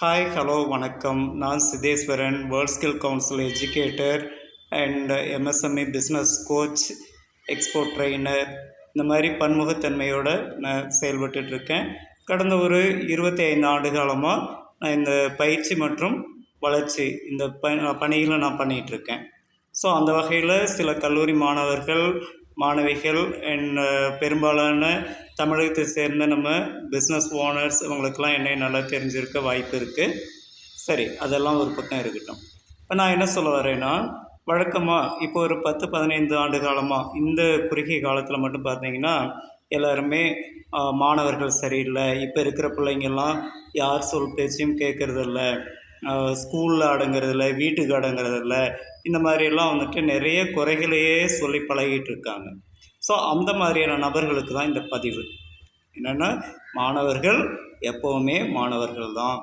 Hi hello வணக்கம். நான் Sitheswaran world skill council educator and MSME business coach export trainer இந்த மாதிரி பன்முகத்தன்மையோடு நான் செயல்பட்டுருக்கேன் கடந்த ஒரு இருபத்தி ஐந்து ஆண்டு காலமாக நான் இந்த பயிற்சி மற்றும் வளர்ச்சி இந்த ப பணிகளை நான் பண்ணிகிட்ருக்கேன் ஸோ அந்த வகையில் சில கல்லூரி மாணவர்கள் மாணவிகள் என் பெரும்பாலான தமிழகத்தை சேர்ந்த நம்ம பிஸ்னஸ் ஓனர்ஸ் இவங்களுக்கெல்லாம் என்னை நல்லா தெரிஞ்சிருக்க வாய்ப்பு இருக்குது சரி அதெல்லாம் ஒரு பக்கம் இருக்கட்டும். இப்போ நான் என்ன சொல்ல வரேன்னா வழக்கமாக இப்போ ஒரு பத்து பதினைந்து ஆண்டு காலமாக இந்த குறுகிய காலத்தில் மட்டும் பார்த்தீங்கன்னா எல்லாருமே மாணவர்கள் சரியில்லை. இப்போ இருக்கிற பிள்ளைங்கெல்லாம் யார் சொல் பேச்சையும் கேட்குறதில்ல ஸ்கூலில் அடங்குறதில்ல வீட்டுக்கு அடங்குறதில்ல இந்த மாதிரியெல்லாம் வந்துட்டு நிறைய குறைகளையே சொல்லி பழகிட்டு இருக்காங்க ஸோ அந்த மாதிரியான நபர்களுக்கு தான் இந்த பதிவு. என்னென்னா மாணவர்கள் எப்போவுமே மாணவர்கள் தான்.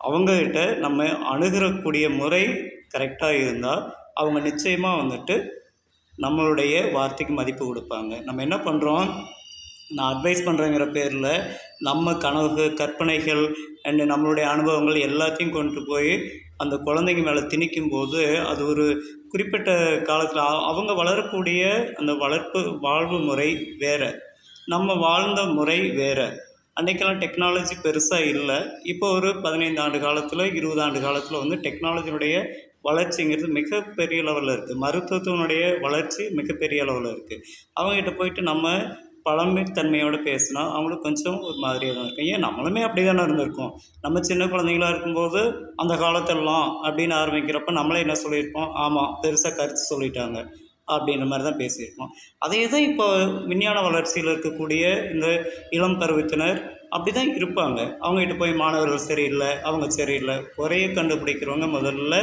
அவங்கக்கிட்ட நம்ம அணுகிறக்கூடிய முறை கரெக்டாக இருந்தால் அவங்க நிச்சயமாக வந்துட்டு நம்மளுடைய வார்த்தைக்கு மதிப்பு கொடுப்பாங்க. நம்ம என்ன பண்ணுறோம் நான் அட்வைஸ் பண்ணுறேங்கிற பேரில் நம்ம கனவு கற்பனைகள் அண்ட் நம்மளுடைய அனுபவங்கள் எல்லாத்தையும் கொண்டு போய் அந்த குழந்தைங்க மேலே திணிக்கும் போது அது ஒரு குறிப்பிட்ட காலத்தில் அவங்க வளரக்கூடிய அந்த வளர்ப்பு வாழ்வு முறை வேறு. நம்ம வாழ்ந்த முறை வேறு. அன்றைக்கெல்லாம் டெக்னாலஜி பெருசாக இல்லை. இப்போ ஒரு பதினைந்து ஆண்டு காலத்தில் இருபது ஆண்டு காலத்தில் வந்து டெக்னாலஜினுடைய வளர்ச்சிங்கிறது மிகப்பெரிய லெவலில் இருக்குது மருத்துவத்தினுடைய வளர்ச்சி மிகப்பெரிய அளவில் இருக்குது அவங்ககிட்ட போயிட்டு நம்ம பழமைத்தன்மையோடு பேசினா அவங்களுக்கு கொஞ்சம் ஒரு மாதிரியாக தான் இருக்கும் ஏன் நம்மளுமே அப்படி தானே இருந்திருக்கோம். நம்ம சின்ன குழந்தைங்களா இருக்கும்போது அந்த காலத்திலலாம் அப்படின்னு ஆரம்பிக்கிறப்ப நம்மளே என்ன சொல்லியிருப்போம்? ஆமாம் பெருசாக கருத்து சொல்லிட்டாங்க அப்படின்ற மாதிரி தான் பேசியிருக்கோம். அதே தான் இப்போ விஞ்ஞான வளர்ச்சியில் இருக்கக்கூடிய இந்த இளம் பருவத்தினர் அப்படி தான் இருப்பாங்க. அவங்ககிட்ட போய் மாணவர்கள் சரியில்லை அவங்க சரியில்லை. குறைய கண்டுபிடிக்கிறவங்க முதல்ல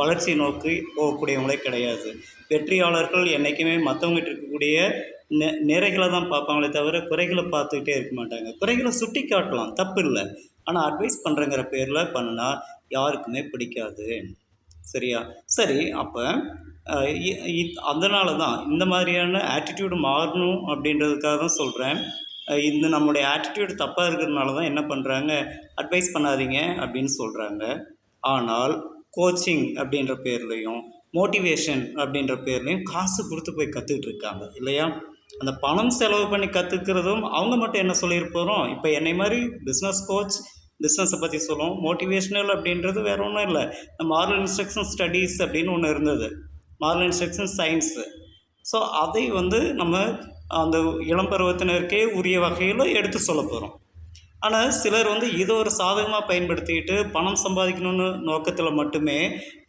வளர்ச்சி நோக்கி போகக்கூடியவங்களே கிடையாது. வெற்றியாளர்கள் என்றைக்குமே மற்றவங்ககிட்ட இருக்கக்கூடிய நெ நிறைகளை தான் பார்ப்பாங்களே தவிர குறைகளை பார்த்துக்கிட்டே இருக்க மாட்டாங்க. குறைகளை சுட்டி காட்டலாம் தப்பு இல்லை. ஆனால் அட்வைஸ் பண்ணுறங்கிற பேரில் பண்ணினா யாருக்குமே பிடிக்காது. சரியா? சரி அப்போ அதனால தான் இந்த மாதிரியான ஆட்டிடியூடு மாறணும் அப்படின்றதுக்காக தான் சொல்கிறேன் இந்த நம்மளுடைய ஆட்டிடியூடு தப்பாக இருக்கிறதுனால தான் என்ன பண்ணுறாங்க அட்வைஸ் பண்ணாதீங்க அப்படின்னு சொல்கிறாங்க ஆனால் கோச்சிங் அப்படின்ற பேர்லேயும் மோட்டிவேஷன் அப்படின்ற பேர்லேயும் காசு கொடுத்து போய் கற்றுக்கிட்டு இருக்காங்க இல்லையா? அந்த பணம் செலவு பண்ணி கற்றுக்கிறதும் அவங்க மட்டும் என்ன சொல்லியிருப்போம் இப்போ என்னை மாதிரி பிஸ்னஸ் கோச் பிஸ்னஸை பற்றி சொல்லுவோம். மோட்டிவேஷ்னல் அப்படின்றது வேறு ஒன்றும் இல்லை. மாரல் இன்ஸ்ட்ரக்ஷன் ஸ்டடீஸ் அப்படின்னு ஒன்று இருந்தது. மாரல் இன்ஸ்ட்ரக்ஷன் சயின்ஸு ஸோ அதை வந்து நம்ம அந்த இளம் பருவத்தினருக்கே உரிய வகையில் எடுத்து சொல்ல போகிறோம் ஆனால் சிலர் வந்து இதை ஒரு சாதகமாக பயன்படுத்திக்கிட்டு பணம் சம்பாதிக்கணும்னு நோக்கத்தில் மட்டுமே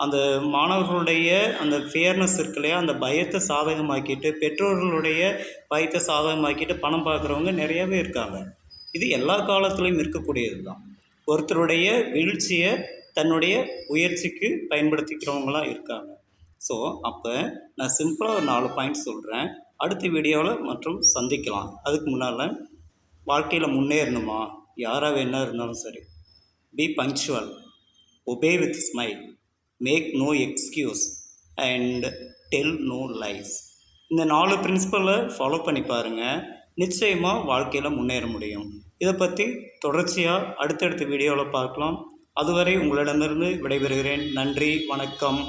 அந்த மாணவர்களுடைய அந்த ஃபேர்னஸ் இருக்கு இல்லையா? அந்த பயத்தை சாதகமாக்கிட்டு பெற்றோர்களுடைய பயத்தை சாதகமாக்கிட்டு பணம் பார்க்குறவங்க நிறையவே இருக்காங்க. இது எல்லா காலத்துலேயும் இருக்கக்கூடியது தான் ஒருத்தருடைய வீழ்ச்சியை தன்னுடைய உயர்ச்சிக்கு பயன்படுத்திக்கிறவங்களாம் இருக்காங்க. ஸோ அப்போ நான் சிம்பிளாக ஒரு நாலு பாயிண்ட் சொல்கிறேன் அடுத்த வீடியோவில் மற்றும் சந்திக்கலாம். அதுக்கு முன்னால் வாழ்க்கையில் முன்னேறணுமா? யாராக வேணா இருந்தாலும் சரி be punctual obey with smile make no excuse and tell no lies இந்த நாலு பிரின்சிபலை ஃபாலோ பண்ணி பாருங்கள் நிச்சயமாக வாழ்க்கையில் முன்னேற முடியும். இதை பற்றி தொடர்ச்சியாக அடுத்தடுத்த வீடியோவில் பார்க்கலாம். அதுவரை உங்களிடமிருந்து விடைபெறுகிறேன். நன்றி வணக்கம்.